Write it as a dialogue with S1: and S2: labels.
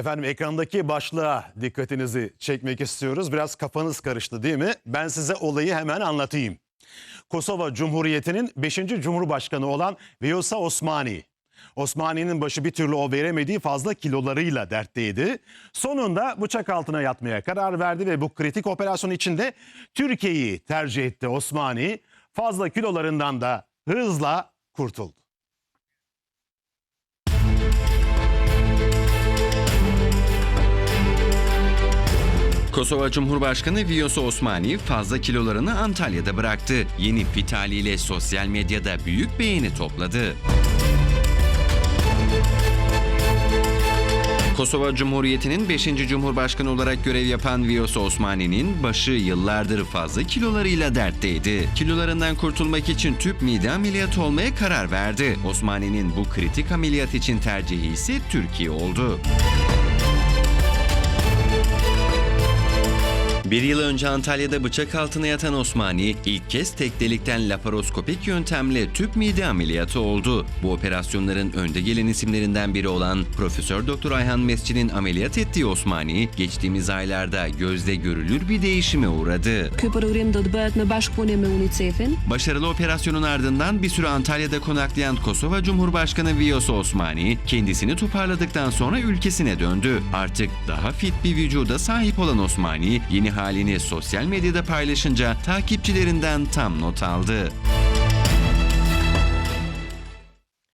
S1: Efendim ekrandaki başlığa dikkatinizi çekmek istiyoruz. Biraz kafanız karıştı değil mi? Ben size olayı hemen anlatayım. Kosova Cumhuriyeti'nin 5. Cumhurbaşkanı olan Vjosa Osmani. Osmani'nin başı bir türlü o veremediği fazla kilolarıyla dertteydi. Sonunda bıçak altına yatmaya karar verdi ve bu kritik operasyon içinde Türkiye'yi tercih etti Osmani. Fazla kilolarından da hızla kurtuldu.
S2: Kosova Cumhurbaşkanı Vjosa Osmani fazla kilolarını Antalya'da bıraktı. Yeni fit haliyle sosyal medyada büyük beğeni topladı. Kosova Cumhuriyeti'nin 5. Cumhurbaşkanı olarak görev yapan Vjosa Osmani'nin başı yıllardır fazla kilolarıyla dertteydi. Kilolarından kurtulmak için tüp mide ameliyatı olmaya karar verdi. Osmani'nin bu kritik ameliyat için tercihi ise Türkiye oldu. Bir yıl önce Antalya'da bıçak altına yatan Osmani ilk kez tek delikten laparoskopik yöntemle tüp mide ameliyatı oldu. Bu operasyonların önde gelen isimlerinden biri olan Profesör Doktor Ayhan Mescid'in ameliyat ettiği Osmani geçtiğimiz aylarda gözle görülür bir değişime uğradı. Başarılı operasyonun ardından bir süre Antalya'da konaklayan Kosova Cumhurbaşkanı Vjosa Osmani kendisini toparladıktan sonra ülkesine döndü. Artık daha fit bir vücuda sahip olan Osmani yeni halini sosyal medyada paylaşınca takipçilerinden tam not aldı.